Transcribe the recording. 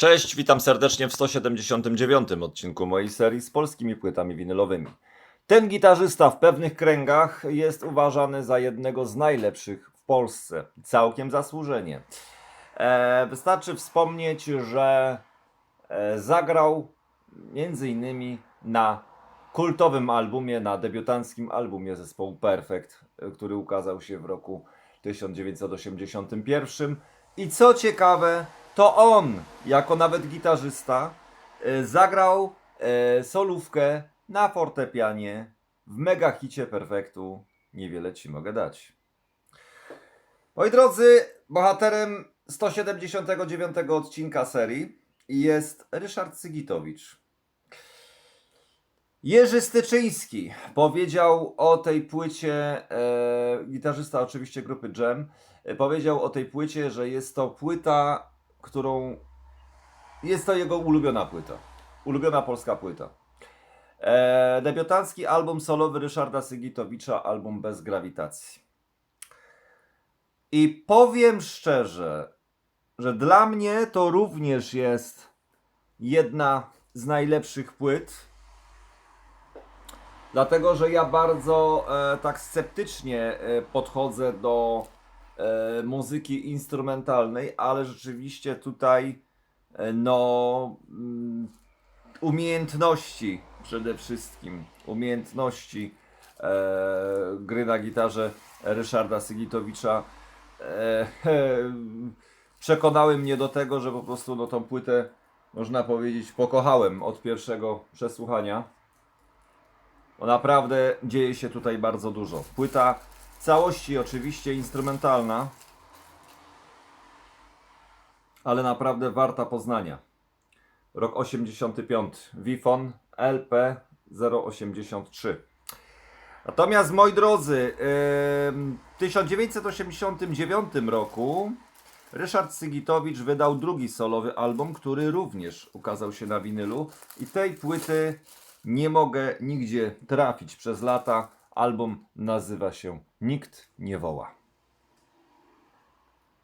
Cześć, witam serdecznie w 179 odcinku mojej serii z polskimi płytami winylowymi. Ten gitarzysta w pewnych kręgach jest uważany za jednego z najlepszych w Polsce. Całkiem zasłużenie. E, wystarczy wspomnieć, że e, zagrał innymi na kultowym albumie, na debiutanckim albumie zespołu Perfect, który ukazał się w roku 1981. I co ciekawe, to on, jako nawet gitarzysta, e, zagrał e, solówkę na fortepianie w mega hicie Perfektu Niewiele Ci Mogę Dać. Moi drodzy, bohaterem 179 odcinka serii jest Ryszard Cygitowicz. Jerzy Styczyński powiedział o tej płycie, e, gitarzysta oczywiście grupy Jam, e, powiedział o tej płycie, że jest to płyta, którą jest to jego ulubiona płyta. Ulubiona polska płyta. E, debiutancki album solowy Ryszarda Sygitowicza, album bez grawitacji. I powiem szczerze, że dla mnie to również jest jedna z najlepszych płyt. Dlatego, że ja bardzo e, tak sceptycznie e, podchodzę do muzyki instrumentalnej, ale rzeczywiście tutaj e, no mm, umiejętności przede wszystkim, umiejętności e, gry na gitarze Ryszarda Sygitowicza e, przekonały mnie do tego, że po prostu no, tą płytę można powiedzieć pokochałem od pierwszego przesłuchania. Bo naprawdę dzieje się tutaj bardzo dużo. Płyta w całości oczywiście instrumentalna, ale naprawdę warta poznania. Rok 85. Wifon LP 083. Natomiast moi drodzy, w 1989 roku Ryszard Sygitowicz wydał drugi solowy album, który również ukazał się na winylu i tej płyty nie mogę nigdzie trafić przez lata. Album nazywa się Nikt nie woła.